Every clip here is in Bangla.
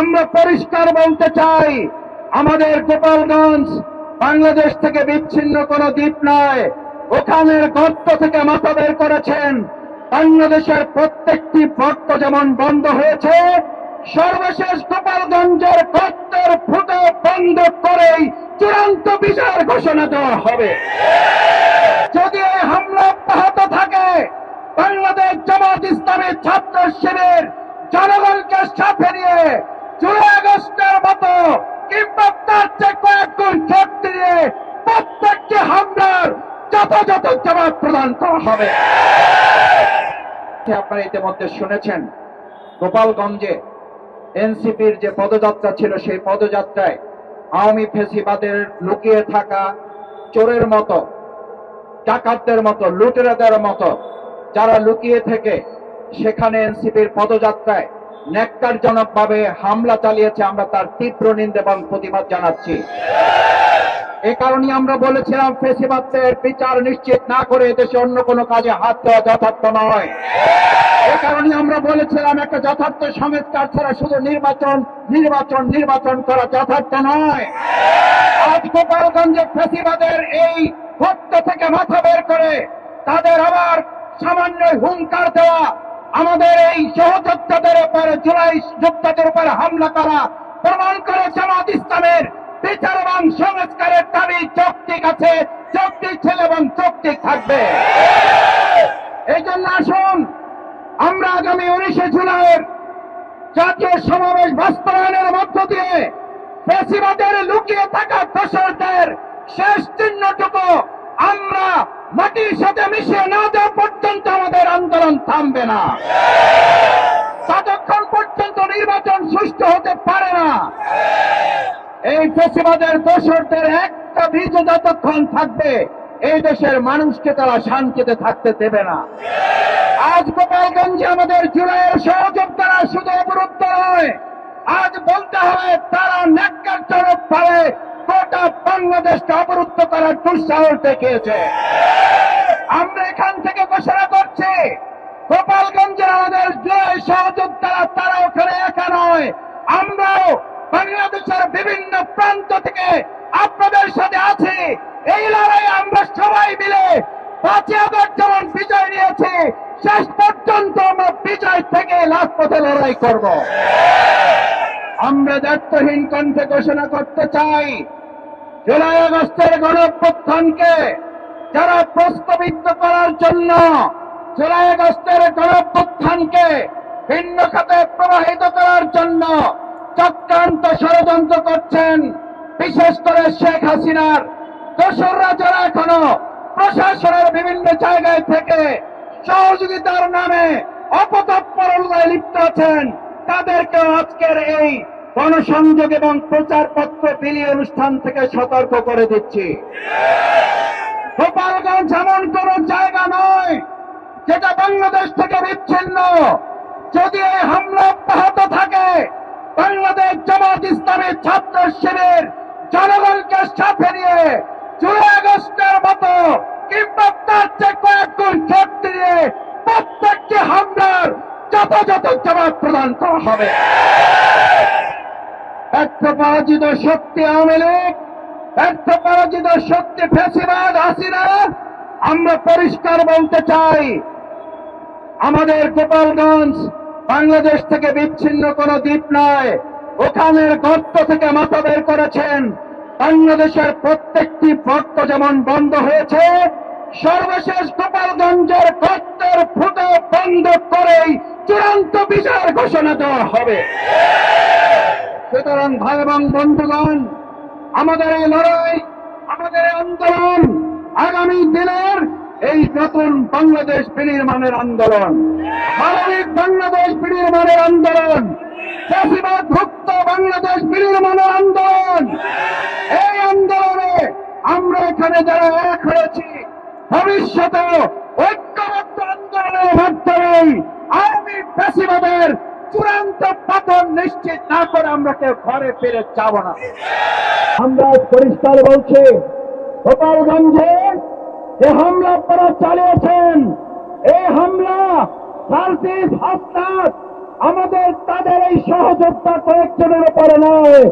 আমরা পরিষ্কার বলতে চাই, আমাদের গোপালগঞ্জ বাংলাদেশ থেকে বিচ্ছিন্ন কোনো দ্বীপ নয়। ওখানের গর্ত থেকে মাথা বের করেছেন। বাংলাদেশের প্রত্যেকটি গর্ত যেমন বন্ধ হয়েছে, সর্বশেষ গোপালগঞ্জের গর্তের ফুটো বন্ধ করেই চূড়ান্ত বিচার ঘোষণা দেওয়া হবে। যদি এই হামলা অব্যাহত থাকে, বাংলাদেশ জামাত ইসলামী ছাত্র শিবির জনগণকে সাথে নিয়ে জুলাই আগস্টের মতো কিংবা তার চেয়ে কয়েক গুণ শক্তি নিয়ে প্রত্যেকটি হামলার যথাযথ জবাব প্রদান করা হবে। আপনারা ইতিমধ্যে শুনেছেন, গোপালগঞ্জে এনসিপির যে পদযাত্রা ছিল, সেই পদযাত্রায় আওয়ামী ফেসিবাদের লুকিয়ে থাকা চোরের মতো, ডাকাতদের মতো, লুটেরাদের মতো, যারা লুকিয়ে থেকে সেখানে এনসিপির পদযাত্রায় ন্যাক্কারজনকভাবে হামলা চালিয়েছে, আমরা তার তীব্র নিন্দা এবং প্রতিবাদ জানাচ্ছি। এ কারণে আমরা বলেছিলাম ফেসিবাদের বিচার নিশ্চিত না করে দেশে অন্য কোনো কাজে হাত দেওয়া যথার্থ নয়। এ কারণে আমরা বলেছিলাম, একটা যথার্থ সংস্কার ছাড়া শুধু নির্বাচন নির্বাচন নির্বাচন করা যথার্থ নয়। আজ গোপালগঞ্জে ফেসিবাদের এই ভক্ত থেকে মাথা বের করে তাদের আবার সামান্য হুঙ্কার দেওয়া আমাদের এই সহযোদ্ধাদের উপরে, জুলাই যোদ্ধাদের উপরে হামলা করা, প্রমাণ করে জামাত ইসলামের বিচার এবং সংস্কারের দাবি যৌক্তিক আছে, যৌক্তিক ছিল এবং যৌক্তিক থাকবে। এই জন্য আসুন, আমরা আগামী উনিশে জুলাইয়ের জাতীয় সমাবেশ বাস্তবায়নের মধ্য দিয়ে ফেসিবাদের লুকিয়ে থাকা দোষরদের শেষ চিহ্নটুকু আমরা মাটির সাথে মিশিয়ে না দেওয়া পর্যন্ত আমাদের আন্দোলন থামবে না। ততক্ষণ পর্যন্ত নির্বাচন সুষ্ঠু হতে পারে না। এই ফেসিবাদের দোষরদের একটা বীজ যতক্ষণ থাকবে, এই দেশের মানুষকে তারা শান্তিতে থাকতে দেবে না। আজ গোপালগঞ্জে আমাদের জুলাইয়ের সহযোদ্ধারা শুধু অবরুদ্ধ নয়, আজ বলতে হবে তারা ন্যাক্কারজনক ভাবে গোটা বাংলাদেশকে অবরুদ্ধ করার দুঃসাহস দেখিয়েছে। আমরা এখান থেকে ঘোষণা করছি, গোপালগঞ্জের আমাদের জুলাই সহযোদ্ধারা তারা ওখানে একা নয়। আমরাও বাংলাদেশের বিভিন্ন প্রান্ত থেকে আপনাদের সাথে আছি। এই লড়াই আমরা সবাই মিলে পাঁচই আগস্ট যেমন বিজয় নিয়েছি, শেষ পর্যন্ত আমরা বিজয় থেকে লাস্ট পথে লড়াই করব। আমরা দায়িত্বহীন কণ্ঠে ঘোষণা করতে চাই, জুলাই আগস্টের গণপ্রত্থানকে যারা প্রস্তাবিত করার জন্য জুলাই আগস্টের গণপ্রত্থানকে ভিন্ন খাতে প্রবাহিত করার জন্য চক্রান্ত ষড়যন্ত্র করছেন বিশেষ করে শেখ হাসিনার। দোসররা যারা এখনও প্রশাসনের বিভিন্ন জায়গায় থেকে সহযোগিতার নামে অপতৎপরতায় লিপ্ত আছেন তাদেরকে আজকের এই গণসংযোগ এবং প্রচারপত্র বিলি অনুষ্ঠান থেকে সতর্ক করে দিচ্ছি। গোপালগঞ্জ এমন কোন জায়গা নয় যেটা বাংলাদেশ থেকে বিচ্ছিন্ন। যদি এই হামলা অব্যাহত থাকে, বাংলাদেশ জামাত ইসলামী ছাত্র শিবির জনগণকে সাথে নিয়ে জুলাই আগস্টের মতো কিংবা তার চেয়ে কয়েক গুণ নিয়ে প্রত্যেকটি হামলার যথাযথ জবাব প্রদান করা হবে। ব্যর্থ পরাজিত শক্তি আওয়ামী লীগ পরাজিত শক্তি ফেসিবাদ হাসিনা আমরা পরিষ্কার বলতে চাই, আমাদের গোপালগঞ্জ বাংলাদেশ থেকে বিচ্ছিন্ন কোনো দ্বীপ নয়। ওখানের গর্ত থেকে মাথা বের করেছেন। বাংলাদেশের প্রত্যেকটি গর্ত যেমন বন্ধ হয়েছে, সর্বশেষ গোপালগঞ্জের গর্তের ফুটো বন্ধ করেই চূড়ান্ত বিচার ঘোষণা দেওয়া হবে। সুতরাং ভাই এবং বন্ধুগণ আমাদের এই লড়াই, আমাদের আন্দোলন আগামী দিনের এই নতুন বাংলাদেশ বিনির্মাণের আন্দোলন। মানবিক বাংলাদেশ বিনির্মাণের আন্দোলন ভুক্ত বাংলাদেশ বিনির্মাণের আন্দোলন। এই আন্দোলনে আমরা এখানে যারা এক হয়েছি ভবিষ্যতে ঐক্যবদ্ধ আন্দোলনের মাধ্যমে আওয়ামী ফ্যাসিবাদের চূড়ান্ত পতন নিশ্চিত না করে আমরা কেউ ঘরে ফিরে যাব না। আমরা পরিষ্কার বলছি, গোপালগঞ্জে যে হামলা আপনারা চালিয়েছেন, এই হামলা ফ্রান্সিস হাসনাত আমাদের তাদের এই সহযোদ্ধা কয়েকজনের উপরে নয়,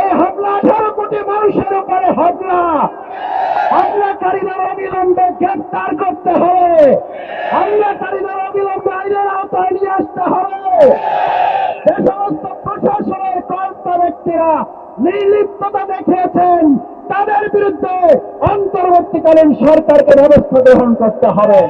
এই হামলা আঠারো কোটি মানুষের উপরে হামলা হামলাকারীদের অবিলম্বে গ্রেপ্তার করতে হবে। হামলাকারীদের অবিলম্বে আইনের আওতায় নিয়ে আসতে হবে। যে সমস্ত প্রশাসনের কর্ত ব্যক্তিরা নির্লিপ্ততা দেখিয়েছেন, তাদের বিরুদ্ধে অন্তর্বর্তীকালীন সরকারকে ব্যবস্থা গ্রহণ করতে হবে।